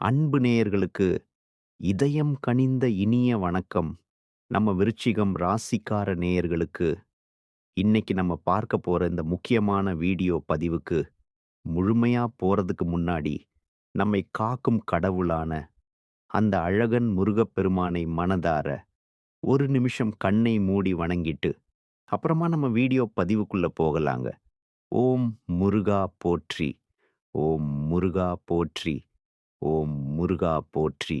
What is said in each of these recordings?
அன்பு நேயர்களுக்கு இதயம் கனிந்த இனிய வணக்கம். நம்ம விருச்சிகம் ராசிக்கார நேயர்களுக்கு இன்னைக்கு நம்ம பார்க்க போற இந்த முக்கியமான வீடியோ பதிவுக்கு முழுமையா போறதுக்கு முன்னாடி நம்மை காக்கும் கடவுளான அந்த அழகன் முருகப்பெருமானை மனதார ஒரு நிமிஷம் கண்ணை மூடி வணங்கிட்டு அப்புறமா நம்ம வீடியோ பதிவுக்குள்ள போகலாங்க. ஓம் முருகா போற்றி ஓம் முருகா போற்றி ஓம் முருகா போற்றி.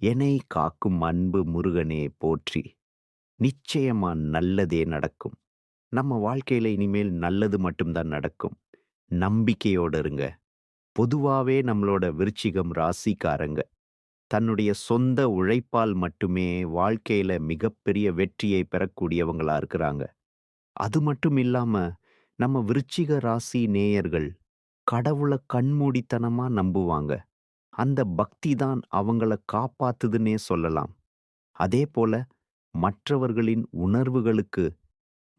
என்னை காக்கும் அன்பு முருகனே போற்றி. நிச்சயமா நல்லதே நடக்கும். நம்ம வாழ்க்கையில இனிமேல் நல்லது மட்டும்தான் நடக்கும். நம்பிக்கையோட இருங்க. பொதுவாவே நம்மளோட விருச்சிகம் ராசிக்காரங்க. தன்னுடைய சொந்த உழைப்பால் மட்டுமே வாழ்க்கையில மிகப்பெரிய வெற்றியை பெறக்கூடியவங்களா இருக்கிறாங்க. அது மட்டும் இல்லாம நம்ம விருச்சிக ராசி நேயர்கள் கடவுள கண்மூடித்தனமா நம்புவாங்க. அந்த பக்தி தான் அவங்கள காப்பாத்துதுன்னே சொல்லலாம். அதே போல மற்றவர்களின் உணர்வுகளுக்கு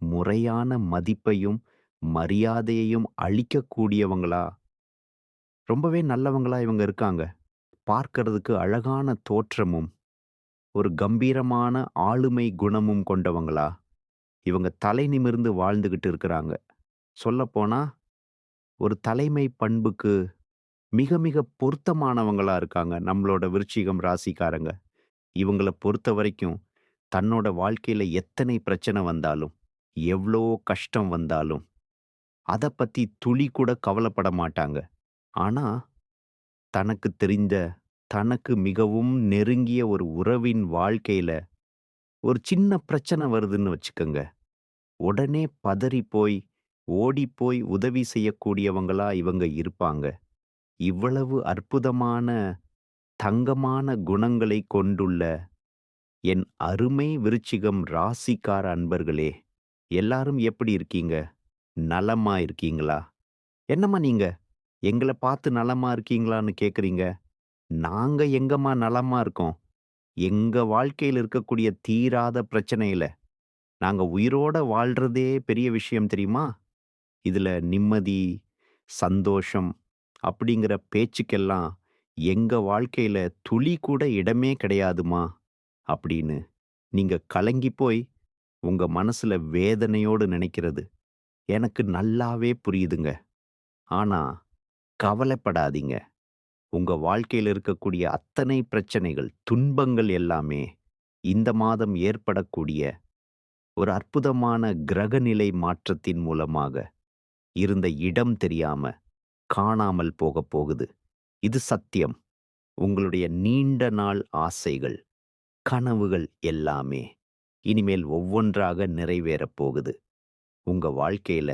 முறையான மதிப்பையும் மரியாதையையும் அளிக்கக்கூடியவங்களா? ரொம்பவே நல்லவங்களா இவங்க இருக்காங்க. பார்க்கறதுக்கு அழகான தோற்றமும் ஒரு கம்பீரமான ஆளுமை குணமும் கொண்டவங்களா? இவங்க தலை நிமிர்ந்து வாழ்ந்துகிட்டு இருக்கிறாங்க. சொல்லப்போனா ஒரு தலைமை பண்புக்கு மிக மிக பொருத்தமானவங்களா இருக்காங்க நம்மளோட விருச்சிகம் ராசிக்காரங்க. இவங்கள பொறுத்த வரைக்கும் தன்னோட வாழ்க்கையில எத்தனை பிரச்சனை வந்தாலும் எவ்வளோ கஷ்டம் வந்தாலும் அதை பத்தி துளி கூட கவலைப்பட மாட்டாங்க. ஆனா தனக்கு தெரிந்த தனக்கு மிகவும் நெருங்கிய ஒரு உறவின் வாழ்க்கையில ஒரு சின்ன பிரச்சனை வருதுன்னு வச்சுக்கோங்க. உடனே பதறி போய் ஓடிப்போய் உதவி செய்யக்கூடியவங்களா இவங்க இருப்பாங்க. இவ்வளவு அற்புதமான தங்கமான குணங்களை கொண்டுள்ள என் அருமை விருச்சிகம் ராசிக்கார அன்பர்களே எல்லாரும் எப்படி இருக்கீங்க? நலமா இருக்கீங்களா? என்னம்மா நீங்க? எங்களை பார்த்து நலமா இருக்கீங்களான்னு கேட்குறீங்க நாங்க எங்கம்மா நலமா இருக்கோம்? எங்க வாழ்க்கையில் இருக்கக்கூடிய தீராத பிரச்சனையில நாங்க உயிரோட வாழ்றதே பெரிய விஷயம் தெரியுமா? இதுல நிம்மதி சந்தோஷம் அப்படிங்கிற பேச்சுக்கெல்லாம் எங்க வாழ்க்கையில துளி கூட இடமே கிடையாதுமா? அப்படின்னு நீங்க கலங்கி போய் உங்க மனசுல வேதனையோடு நினைக்கிறது. எனக்கு நல்லாவே புரியுதுங்க. ஆனா கவலைப்படாதீங்க. உங்க வாழ்க்கையில் இருக்கக்கூடிய அத்தனை பிரச்சனைகள் துன்பங்கள் எல்லாமே இந்த மாதம் ஏற்படக்கூடிய ஒரு அற்புதமான கிரகநிலை மாற்றத்தின் மூலமாக இருந்த இடம் தெரியாம காணாமல் போகப் போகுது. இது சத்தியம். உங்களுடைய நீண்ட நாள் ஆசைகள் கனவுகள் எல்லாமே இனிமேல் ஒவ்வொன்றாக நிறைவேறப் போகுது. உங்க வாழ்க்கையில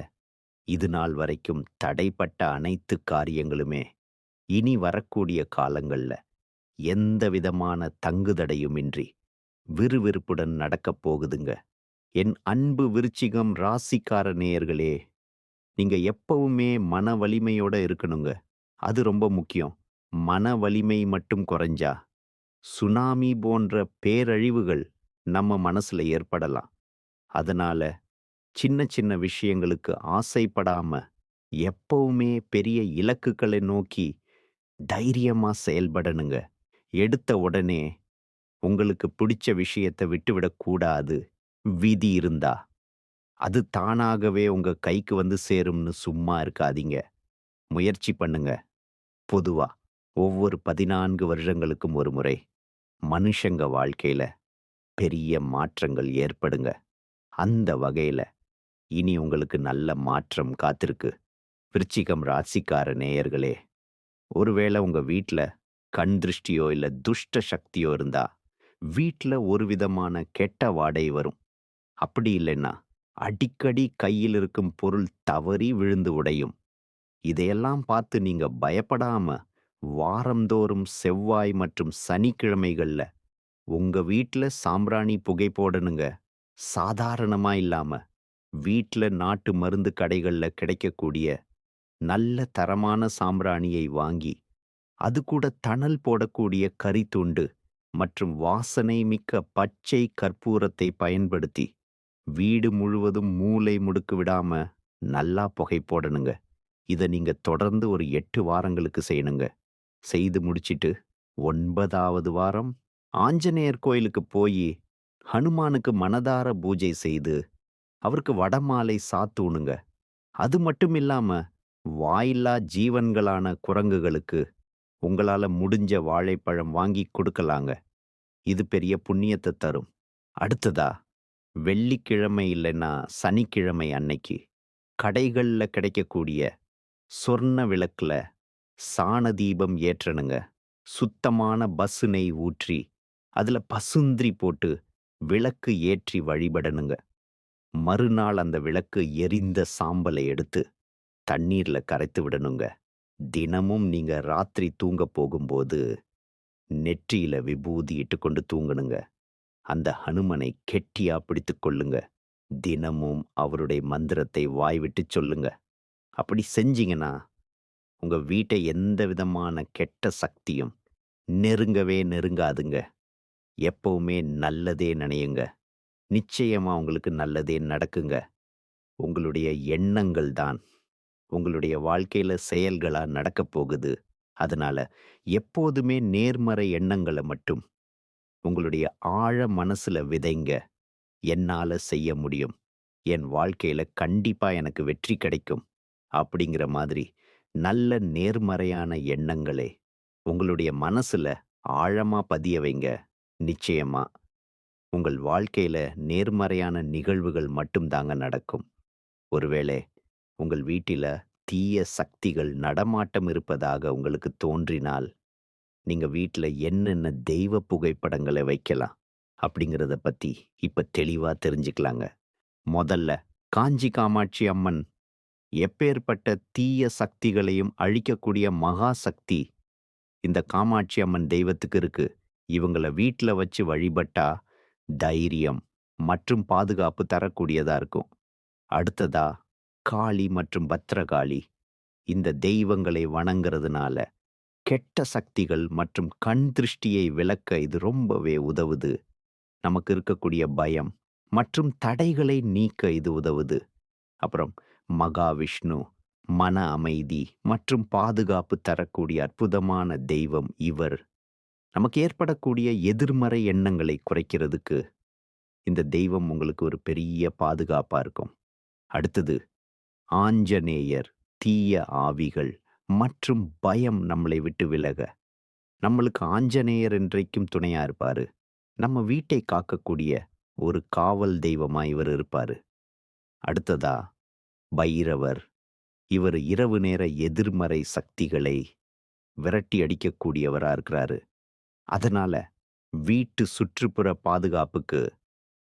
இது நாள் வரைக்கும் தடைப்பட்ட அனைத்து காரியங்களுமே இனி வரக்கூடிய காலங்கள்ல எந்த விதமான தங்குதடையுமின்றி விறுவிறுப்புடன் நடக்கப் போகுதுங்க. என் அன்பு விருச்சிகம் ராசிக்கார நேயர்களே நீங்க எப்பவுமே மன வலிமையோட இருக்கணுங்க. அது ரொம்ப முக்கியம். மன வலிமை மட்டும் குறைஞ்சா சுனாமி போன்ற பேரழிவுகள் நம்ம மனசுல ஏற்படலாம். அதனால சின்ன சின்ன விஷயங்களுக்கு ஆசைப்படாம எப்பவுமே பெரிய இலக்குகளை நோக்கி தைரியமா செயல்படணுங்க. எடுத்த உடனே உங்களுக்கு பிடிச்ச விஷயத்தை விட்டுவிடக்கூடாது. விதி இருந்தா. அது தானாகவே உங்க கைக்கு வந்து சேரும்னு சும்மா இருக்காதீங்க. முயற்சி பண்ணுங்க. பொதுவா. ஒவ்வொரு பதினான்கு வருஷங்களுக்கும் ஒரு முறை. மனுஷங்க வாழ்க்கையில பெரிய மாற்றங்கள் ஏற்படுங்க. அந்த வகையில இனி உங்களுக்கு நல்ல மாற்றம் காத்திருக்கு. விருச்சிகம் ராசிக்கார நேயர்களே ஒருவேளை உங்க வீட்டில் கண் திருஷ்டியோ இல்ல துஷ்ட சக்தியோ இருந்தா வீட்ல ஒரு விதமான கெட்ட வாடை வரும். அப்படி இல்லைன்னா அடிக்கடி கையில் இருக்கும் பொருள் தவறி விழுந்து உடையும். இதையெல்லாம் பார்த்து நீங்க பயப்படாம வாரந்தோறும் செவ்வாய் மற்றும் சனிக்கிழமைகள்ல உங்க வீட்ல சாம்பிராணி புகை போடணுங்க. சாதாரணமா இல்லாம வீட்ல நாட்டு மருந்து கடைகள்ல கிடைக்கக்கூடிய நல்ல தரமான சாம்பிராணியை வாங்கி அது கூட தணல் போடக்கூடிய கரித்துண்டு மற்றும் வாசனை மிக்க பச்சை கற்பூரத்தை பயன்படுத்தி வீடு முழுவதும் மூலை முடுக்கு விடாம நல்லா புகை போடணுங்க. இதை நீங்க தொடர்ந்து ஒரு எட்டு வாரங்களுக்கு செய்யணுங்க. செய்து முடிச்சிட்டு ஒன்பதாவது வாரம் ஆஞ்சநேயர் கோயிலுக்கு போயி ஹனுமானுக்கு மனதார பூஜை செய்து அவருக்கு வடமாலை சாத்துணுங்க. அது மட்டும் இல்லாம வாயில்லா ஜீவன்களான குரங்குகளுக்கு உங்களால முடிஞ்ச வாழைப்பழம் வாங்கி கொடுக்கலாங்க. இது பெரிய புண்ணியத்தை தரும். அடுத்ததா வெள்ளிக்கிழமை இல்லைன்னா சனிக்கிழமை அன்னைக்கு கடைகள்ல கிடைக்கக்கூடிய சொர்ண விளக்குல சாண தீபம் ஏற்றணுங்க. சுத்தமான பசு நெய் ஊற்றி அதுல பசுந்திரி போட்டு விளக்கு ஏற்றி வழிபடணுங்க. மறுநாள் அந்த விளக்கு எரிந்த சாம்பலை எடுத்து தண்ணீர்ல கரைத்து விடணுங்க. தினமும் நீங்க ராத்திரி தூங்க போகும்போது நெற்றியில விபூதி இட்டுக்கொண்டு தூங்கணுங்க. அந்த ஹனுமனை கெட்டியா பிடித்து கொள்ளுங்க. தினமும் அவருடைய மந்திரத்தை வாய்விட்டு சொல்லுங்க. அப்படி செஞ்சீங்கன்னா உங்க வீட்டை எந்த விதமான கெட்ட சக்தியும் நெருங்கவே நெருங்காதுங்க. எப்பவுமே நல்லதே நினையுங்க. நிச்சயமா உங்களுக்கு நல்லதே நடக்குங்க. உங்களுடைய எண்ணங்கள் தான். உங்களுடைய வாழ்க்கையில செயல்களா நடக்கப் போகுது. அதனால எப்போதுமே நேர்மறை எண்ணங்களை மட்டும் உங்களுடைய ஆழ மனசுல விதைங்க. என்னால செய்ய முடியும். என் வாழ்க்கையில கண்டிப்பா எனக்கு வெற்றி கிடைக்கும். அப்படிங்கிற மாதிரி நல்ல நேர்மறையான எண்ணங்களே உங்களுடைய மனசுல ஆழமா பதிய வைங்க. நிச்சயமா உங்கள் வாழ்க்கையில நேர்மறையான நிகழ்வுகள் மட்டும்தாங்க நடக்கும். ஒருவேளை உங்கள் வீட்டில தீய சக்திகள் நடமாட்டம் இருப்பதாக உங்களுக்கு தோன்றினால் நீங்க வீட்டில் என்னென்ன தெய்வ புகைப்படங்களை வைக்கலாம் அப்படிங்கிறத பத்தி இப்ப தெளிவா தெரிஞ்சுக்கலாங்க. முதல்ல காஞ்சி காமாட்சி அம்மன் எப்பேற்பட்ட தீய சக்திகளையும் அழிக்கக்கூடிய மகா சக்தி இந்த காமாட்சி அம்மன் தெய்வத்துக்கு இருக்கு. இவங்கள வீட்டில் வச்சு வழிபட்டா தைரியம் மற்றும் பாதுகாப்பு தரக்கூடியதா இருக்கும். அடுத்ததா காளி மற்றும் பத்ரகாளி. இந்த தெய்வங்களை வணங்குறதுனால கெட்ட சக்திகள் மற்றும் கண் திருஷ்டியை விளக்க இது ரொம்பவே உதவுது. நமக்கு இருக்கக்கூடிய பயம் மற்றும் தடைகளை நீக்க இது உதவுது. அப்புறம் மகாவிஷ்ணு மன அமைதி மற்றும் பாதுகாப்பு தரக்கூடிய அற்புதமான தெய்வம் இவர். நமக்கு ஏற்படக்கூடிய எதிர்மறை எண்ணங்களை குறைக்கிறதுக்கு இந்த தெய்வம் உங்களுக்கு ஒரு பெரிய பாதுகாப்பா இருக்கும். அடுத்தது ஆஞ்சநேயர் தீய ஆவிகள் மற்றும் பயம் நம்மளை விட்டு விலக. நம்மளுக்கு ஆஞ்சநேயர் என்றைக்கும் துணையா இருப்பாரு. நம்ம வீட்டை காக்கக்கூடிய ஒரு காவல் தெய்வமா இவர் இருப்பாரு. அடுத்ததா பைரவர். இவர் இரவு நேர எதிர்மறை சக்திகளை விரட்டி அடிக்கக்கூடியவரா இருக்கிறாரு. அதனால வீட்டு சுற்றுப்புற பாதுகாப்புக்கு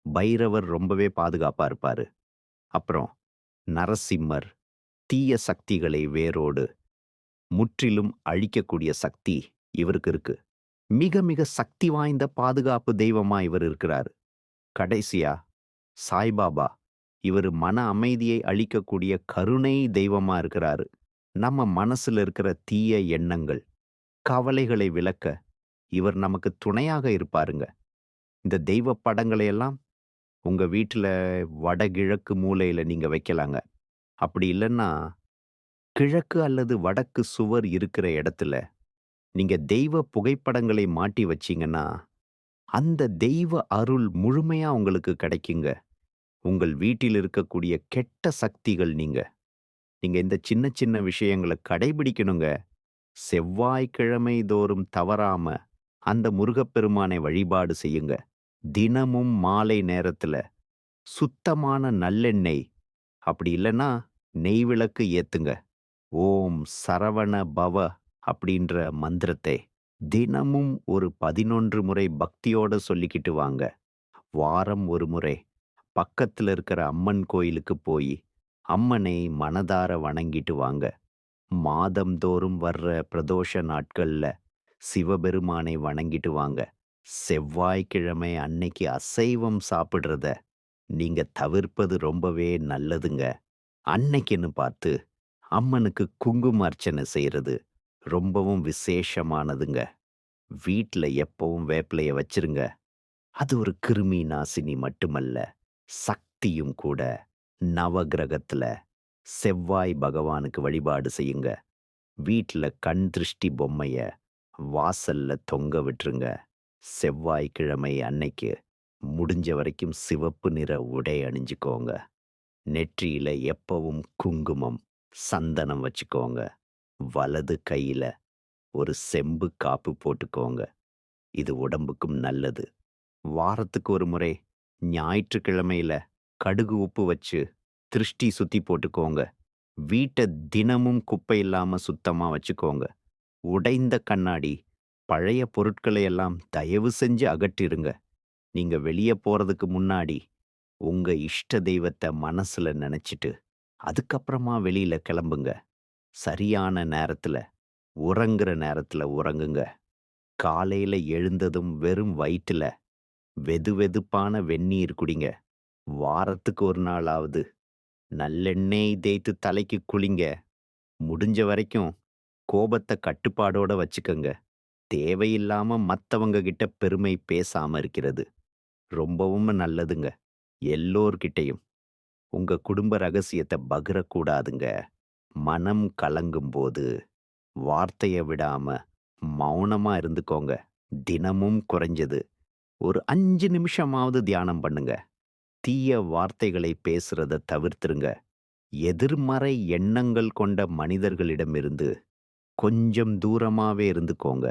பைரவர் ரொம்பவே பாதுகாப்பா இருப்பாரு. அப்புறம் நரசிம்மர் தீய சக்திகளை வேரோடு முற்றிலும் அழிக்கக்கூடிய சக்தி இவருக்கு இருக்கு. மிக மிக சக்தி வாய்ந்த பாதுகாப்பு தெய்வமா இவர் இருக்கிறாரு. கடைசியா சாய்பாபா இவர் மன அமைதியை அளிக்கக்கூடிய கருணை தெய்வமா இருக்கிறாரு. நம்ம மனசுல இருக்கிற தீய எண்ணங்கள் கவலைகளை விளக்க இவர் நமக்கு துணையாக இருப்பாருங்க. இந்த தெய்வ படங்களையெல்லாம் உங்கள் உங்க வீட்டுல வடகிழக்கு மூலையில நீங்க வைக்கலாங்க. அப்படி இல்லைன்னா கிழக்கு அல்லது வடக்கு சுவர் இருக்கிற இடத்துல நீங்க தெய்வ புகைப்படங்களை மாட்டி வச்சீங்கன்னா அந்த தெய்வ அருள் முழுமையா உங்களுக்கு கிடைக்குங்க. உங்கள் வீட்டில் இருக்கக்கூடிய கெட்ட சக்திகள் நீங்க. நீங்க இந்த சின்ன சின்ன விஷயங்களை கடைபிடிக்கணுங்க. செவ்வாய்க்கிழமை தோறும் தவறாம அந்த முருகப்பெருமானை வழிபாடு செய்யுங்க. தினமும் மாலை நேரத்துல சுத்தமான நல்லெண்ணெய் அப்படி இல்லைன்னா நெய் விளக்கு ஏத்துங்க. ஓம் சரவண பவ அப்படின்ற மந்திரத்தை தினமும் ஒரு பதினொன்று முறை பக்தியோட சொல்லிக்கிட்டு வாங்க. வாரம் ஒரு முறை. பக்கத்துல இருக்கிற அம்மன் கோயிலுக்கு போய் அம்மனை மனதார வணங்கிட்டு வாங்க. மாதம்தோறும் வர்ற பிரதோஷ நாட்கள்ல சிவபெருமானை வணங்கிட்டு வாங்க. செவ்வாய்க்கிழமை அன்னைக்கு அசைவம் சாப்பிடுறத நீங்க தவிர்ப்பது ரொம்பவே நல்லதுங்க. அன்னைக்குன்னு பார்த்து அம்மனுக்கு குங்கும அர்ச்சனை செய்யறது ரொம்பவும் விசேஷமானதுங்க வீட்ல எப்பவும் வேப்பிலைய வச்சிருங்க அது ஒரு கிருமி நாசினி மட்டுமல்ல சக்தியும் கூட நவகிரகத்துல செவ்வாய் பகவானுக்கு வழிபாடு செய்யுங்க வீட்ல கண் திருஷ்டி பொம்மைய வாசல்ல தொங்க விட்டுருங்க. செவ்வாய்க்கிழமை அன்னைக்கு முடிஞ்ச வரைக்கும் சிவப்பு நிற உடை அணிஞ்சுக்கோங்க. நெற்றியில எப்பவும் குங்குமம், சந்தனம் வச்சுக்கோங்க. வலது கையில ஒரு செம்பு காப்பு போட்டுக்கோங்க. இது உடம்புக்கும் நல்லது. வாரத்துக்கு ஒரு முறை ஞாயிற்றுக்கிழமையில் கடுகு உப்பு வச்சு திருஷ்டி சுற்றி போட்டுக்கோங்க. வீட்ட தினமும் குப்பை இல்லாமல் சுத்தமா வச்சுக்கோங்க. உடைந்த கண்ணாடி, பழைய பொருட்களை எல்லாம் தயவு செஞ்சு அகற்றிருங்க. நீங்க வெளிய போறதுக்கு முன்னாடி உங்க இஷ்ட தெய்வத்த மனசுல நினச்சிட்டு அதுக்கப்புறமா வெளியில கிளம்புங்க. சரியான நேரத்துல, உறங்குற நேரத்துல உறங்குங்க. காலையில எழுந்ததும் வெறும் வயிற்றுல வெதுவெதுப்பான வெந்நீர் குடிங்க. வாரத்துக்கு ஒரு நாளாவது நல்லெண்ணெய் தேய்த்து தலைக்கு குளிங்க. முடிஞ்ச வரைக்கும் கோபத்த கட்டுப்பாடோட வச்சுக்கங்க. தேவையில்லாம மத்தவங்க கிட்ட பெருமை பேசாம இருக்கிறது ரொம்பவும் நல்லதுங்க. எல்லோர்கிட்டயும் உங்க குடும்ப ரகசியத்த பகிரக்கூடாதுங்க. மனம் கலங்கும்போது வார்த்தையை விடாம மௌனமா இருந்துக்கோங்க. தினமும் குறைஞ்சது ஒரு அஞ்சு நிமிஷமாவது தியானம் பண்ணுங்க. தீய வார்த்தைகளை பேசுறத தவிர்த்துருங்க. எதிர்மறை எண்ணங்கள் கொண்ட மனிதர்களிடமிருந்து கொஞ்சம் தூரமாவே இருந்துக்கோங்க.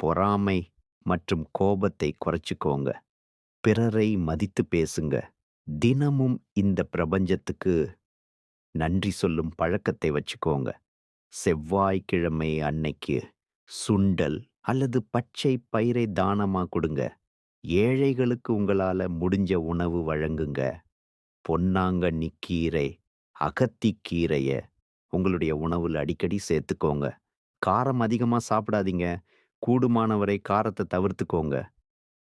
பொறாமை மற்றும் கோபத்தை குறைச்சுக்கோங்க. பிறரை மதித்து பேசுங்க. தினமும் இந்த பிரபஞ்சத்துக்கு நன்றி சொல்லும் பழக்கத்தை வச்சுக்கோங்க. செவ்வாய்க்கிழமை அன்னைக்கு சுண்டல் அல்லது பச்சை பயிரை தானமா கொடுங்க ஏழைகளுக்கு உங்களால முடிஞ்ச உணவு வழங்குங்க. பொன்னாங்கண்ணி கீரை, அகத்திக்கீரைய உங்களுடைய உணவுல அடிக்கடி சேர்த்துக்கோங்க. காரம் அதிகமா சாப்பிடாதீங்க. கூடுமானவரை காரத்தை தவிர்த்துக்கோங்க.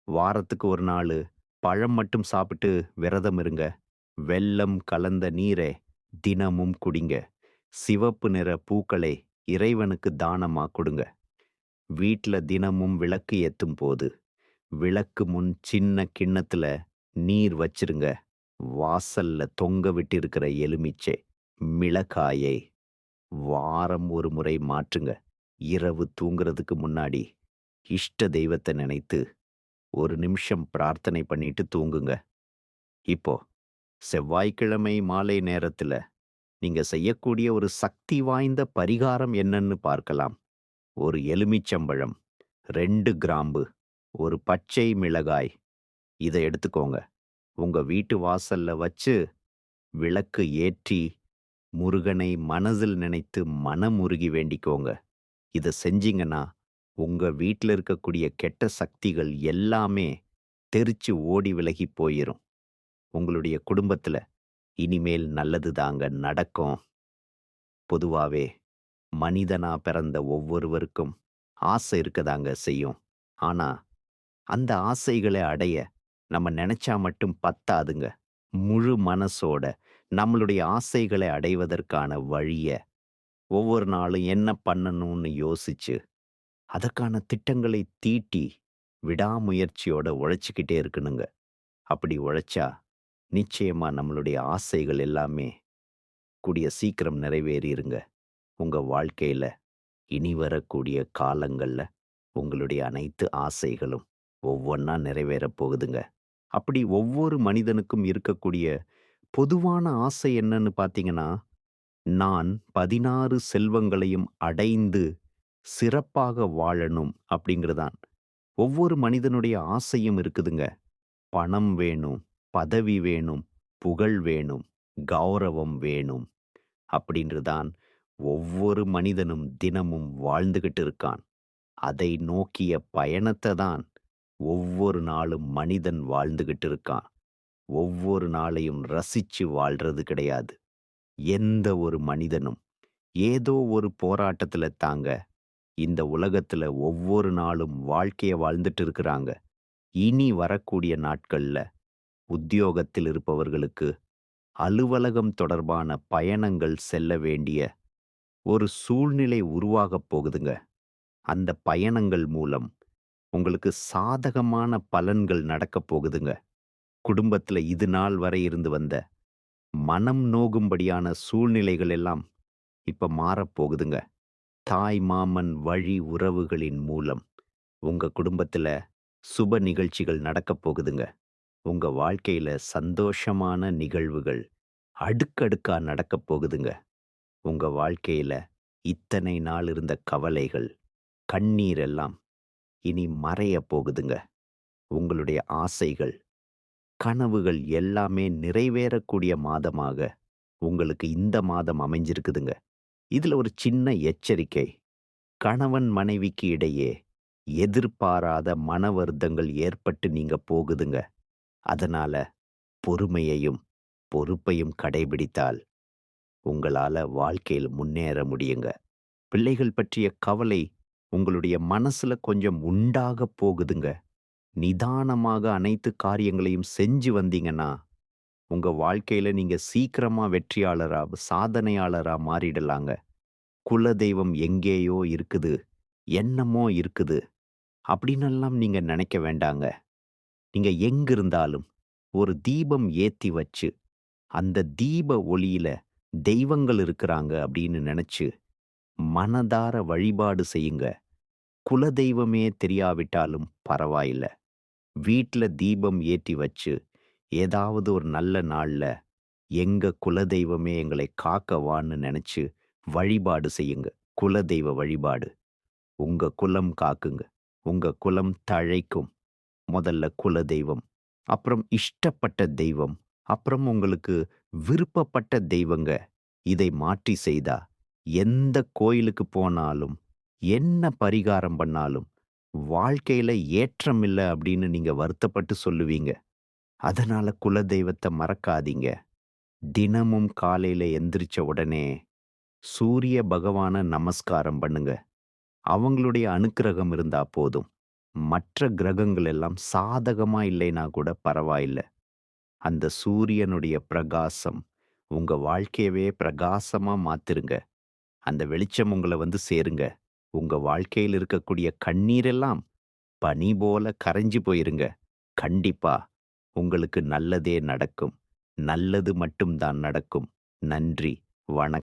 வாரத்துக்கு ஒரு நாளு பழம் மட்டும் சாப்பிட்டு விரதம் இருங்க. வெள்ளம் கலந்த நீரை தினமும் குடிங்க. சிவப்பு நிற பூக்களை இறைவனுக்கு தானமா கொடுங்க. வீட்டில் தினமும் விளக்கு ஏற்றும் போது விளக்கு முன் சின்ன கிண்ணத்துல நீர் வச்சிருங்க. வாசல்ல தொங்க விட்டிருக்கிற எலுமிச்சை, மிளகாயை வாரம் ஒரு முறை மாற்றுங்க. இரவு தூங்குறதுக்கு முன்னாடி இஷ்ட தெய்வத்தை நினைத்து ஒரு நிமிஷம் பிரார்த்தனை பண்ணிட்டு தூங்குங்க. இப்போ செவ்வாய்க்கிழமை மாலை நேரத்துல நீங்க செய்யக்கூடிய ஒரு சக்தி வாய்ந்த பரிகாரம் என்னன்னு பார்க்கலாம். ஒரு எலுமிச்சம்பழம், ரெண்டு கிராம்பு, ஒரு பச்சை மிளகாய் இதை எடுத்துக்கோங்க. உங்க வீட்டு வாசல்ல வச்சு விளக்கு ஏற்றி முருகனை மனதில் நினைத்து மனமுருகி வேண்டிக்கோங்க. இத செஞ்சீங்கன்னா, உங்க வீட்டில் இருக்கக்கூடிய கெட்ட சக்திகள் எல்லாமே தெறிச்சு ஓடி விலகி போயிரும். உங்களுடைய குடும்பத்துல இனிமேல் நல்லது தாங்க நடக்கும். பொதுவாவே மனிதனா பிறந்த ஒவ்வொருவருக்கும் ஆசை இருக்கதாங்க செய்யும். ஆனா, அந்த ஆசைகளை அடைய நம்ம நினச்சா மட்டும் பத்தாதுங்க. முழு மனசோட நம்மளுடைய ஆசைகளை அடைவதற்கான வழிய ஒவ்வொரு நாளும் என்ன பண்ணணும்னு யோசிச்சு, அதற்கான திட்டங்களை தீட்டி, விடாமுயற்சியோட உழைச்சிக்கிட்டே இருக்கணுங்க. அப்படி உழைச்சா, நிச்சயமா நம்மளுடைய ஆசைகள் எல்லாமே கூடிய சீக்கிரம் நிறைவேறிருங்க. உங்க வாழ்க்கையில இனி வரக்கூடிய காலங்கள்ல உங்களுடைய அனைத்து ஆசைகளும் ஒவ்வொன்னா நிறைவேறப் போகுதுங்க. அப்படி ஒவ்வொரு மனிதனுக்கும் இருக்கக்கூடிய பொதுவான ஆசை என்னன்னு பார்த்தீங்கன்னா, நான் 16 செல்வங்களையும் அடைந்து சிறப்பாக வாழணும் அப்படிங்கிறதான். ஒவ்வொரு மனிதனுடைய ஆசையும் இருக்குதுங்க. பணம் வேணும், பதவி வேணும், புகழ் வேணும், கௌரவம் வேணும் அப்படின்றதான் ஒவ்வொரு மனிதனும் தினமும் வாழ்ந்துகிட்டு இருக்கான். அதை நோக்கிய பயணத்தை தான் ஒவ்வொரு நாளும் மனிதன் வாழ்ந்துகிட்டு இருக்கான். ஒவ்வொரு நாளையும் ரசிச்சு வாழ்றது கிடையாது. எந்த ஒரு மனிதனும் ஏதோ ஒரு போராட்டத்துல தாங்க இந்த உலகத்துல ஒவ்வொரு நாளும் வாழ்க்கைய வாழ்ந்துட்டு இருக்கிறாங்க. இனி வரக்கூடிய நாட்கள்ல உத்தியோகத்தில் இருப்பவர்களுக்கு அலுவலகம் தொடர்பான பயணங்கள் செல்ல வேண்டிய ஒரு சூழ்நிலை உருவாகப் போகுதுங்க. அந்த பயணங்கள் மூலம் உங்களுக்கு சாதகமான பலன்கள் நடக்கப் போகுதுங்க. குடும்பத்துல இது நாள் வரை இருந்து வந்த மனம் நோகும்படியான சூழ்நிலைகள் எல்லாம் இப்ப மாறப் போகுதுங்க. தாய் மாமன் வழி உறவுகளின் மூலம் உங்க குடும்பத்துல சுப நிகழ்ச்சிகள் நடக்கப் போகுதுங்க. உங்க வாழ்க்கையில சந்தோஷமான நிகழ்வுகள் அடுக்கடுக்கா நடக்கப் போகுதுங்க. உங்க வாழ்க்கையில இத்தனை நாள் இருந்த கவலைகள், கண்ணீர் எல்லாம் இனி மறையப் போகுதுங்க. உங்களுடைய ஆசைகள், கனவுகள் எல்லாமே நிறைவேறக்கூடிய மாதமாக உங்களுக்கு இந்த மாதம் அமைஞ்சிருக்குதுங்க. இதுல ஒரு சின்ன எச்சரிக்கை. கணவன் மனைவிக்கு இடையே எதிர்பாராத மன வருத்தங்கள் ஏற்பட்டு நீங்க போகுதுங்க. அதனால பொறுமையையும், பொறுப்பையும் கடைபிடித்தால் உங்களால வாழ்க்கையில் முன்னேற முடியுங்க. பிள்ளைகள் பற்றிய கவலை உங்களுடைய மனசுல கொஞ்சம் உண்டாகப் போகுதுங்க. நிதானமாக அனைத்து காரியங்களையும் செஞ்சு வந்தீங்கன்னா, உங்க வாழ்க்கையில நீங்க சீக்கிரமா வெற்றியாளரா, சாதனையாளரா மாறிடலாங்க. குலதெய்வம் எங்கேயோ இருக்குது, என்னமோ இருக்குது அப்படின்னெல்லாம் நீங்க நினைக்க வேண்டாங்க. நீங்க எங்க இருந்தாலும் ஒரு தீபம் ஏத்தி வச்சு, அந்த தீப ஒளியில தெய்வங்கள் இருக்கிறாங்க அப்படின்னு நினைச்சு, மனதார வழிபாடு செய்யுங்க. குலதெய்வமே தெரியாவிட்டாலும் பரவாயில்ல. வீட்டில் தீபம் ஏற்றி வச்சு, ஏதாவது ஒரு நல்ல நாள்ல, எங்க குலதெய்வமே எங்களை காக்கவான்னு நினச்சி நினைச்சு வழிபாடு செய்யுங்க. குலதெய்வ வழிபாடு. உங்க குலம் காக்குங்க. உங்க குலம் தழைக்கும். முதல்ல குலதெய்வம், அப்புறம் இஷ்டப்பட்ட தெய்வம், அப்புறம் உங்களுக்கு விருப்பப்பட்ட தெய்வங்க. இதை மாற்றி செய்தா, எந்த கோயிலுக்கு போனாலும், என்ன பரிகாரம் பண்ணாலும், வாழ்க்கையில ஏற்றம் அப்படின்னு நீங்க வருத்தப்பட்டு சொல்லுவீங்க. அதனால குலதெய்வத்தை மறக்காதீங்க. தினமும் காலையில எந்திரிச்ச உடனே சூரிய பகவான நமஸ்காரம் பண்ணுங்க. அவங்களுடைய அனுக்கிரகம் இருந்தா போதும். மற்ற கிரகங்கள் எல்லாம் சாதகமா இல்லைனா கூட பரவாயில்ல. அந்த சூரியனுடைய பிரகாசம் உங்க வாழ்க்கையவே பிரகாசமா மாத்திருங்க. அந்த வெளிச்சம் உங்கள வந்து சேருங்க. உங்க வாழ்க்கையில் இருக்கக்கூடிய கண்ணீரெல்லாம் பனி போல கரைஞ்சு போயிருங்க. கண்டிப்பா உங்களுக்கு நல்லதே நடக்கும். நல்லது மட்டும் தான் நடக்கும். நன்றி. வணக்கம்.